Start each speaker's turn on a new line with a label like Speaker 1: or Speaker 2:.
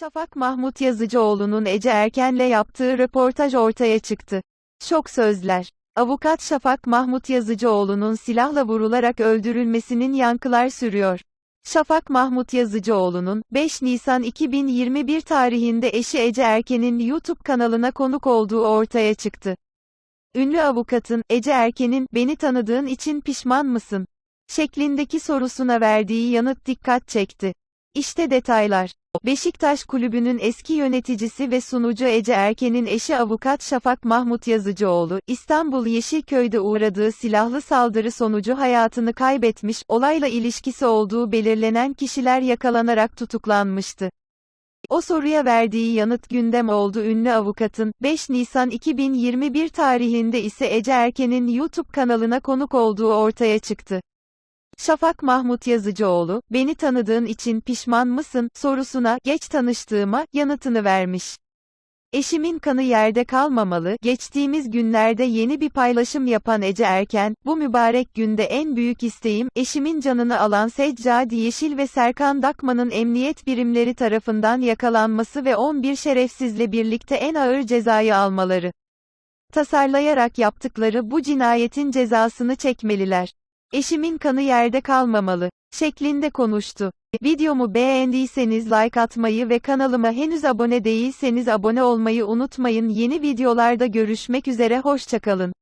Speaker 1: Şafak Mahmut Yazıcıoğlu'nun Ece Erken'le yaptığı röportaj ortaya çıktı. Şok sözler. Avukat Şafak Mahmut Yazıcıoğlu'nun silahla vurularak öldürülmesinin yankılar sürüyor. Şafak Mahmut Yazıcıoğlu'nun, 5 Nisan 2021 tarihinde eşi Ece Erken'in YouTube kanalına konuk olduğu ortaya çıktı. Ünlü avukatın, Ece Erken'in, beni tanıdığın için pişman mısın? şeklindeki sorusuna verdiği yanıt dikkat çekti. İşte detaylar. Beşiktaş Kulübü'nün eski yöneticisi ve sunucu Ece Erken'in eşi avukat Şafak Mahmut Yazıcıoğlu, İstanbul Yeşilköy'de uğradığı silahlı saldırı sonucu hayatını kaybetmiş, olayla ilişkisi olduğu belirlenen kişiler yakalanarak tutuklanmıştı. O soruya verdiği yanıt gündem oldu ünlü avukatın, 5 Nisan 2021 tarihinde ise Ece Erken'in YouTube kanalına konuk olduğu ortaya çıktı. Şafak Mahmut Yazıcıoğlu, beni tanıdığın için pişman mısın, sorusuna, geç tanıştığıma, yanıtını vermiş. Eşimin kanı yerde kalmamalı, geçtiğimiz günlerde yeni bir paylaşım yapan Ece Erken, bu mübarek günde en büyük isteğim, eşimin canını alan Seccadi Yeşil ve Serkan Dakman'ın emniyet birimleri tarafından yakalanması ve 11 şerefsizle birlikte en ağır cezayı almaları. Tasarlayarak yaptıkları bu cinayetin cezasını çekmeliler. Eşimin kanı yerde kalmamalı, şeklinde konuştu. Videomu beğendiyseniz like atmayı ve kanalıma henüz abone değilseniz abone olmayı unutmayın. Yeni videolarda görüşmek üzere hoşçakalın.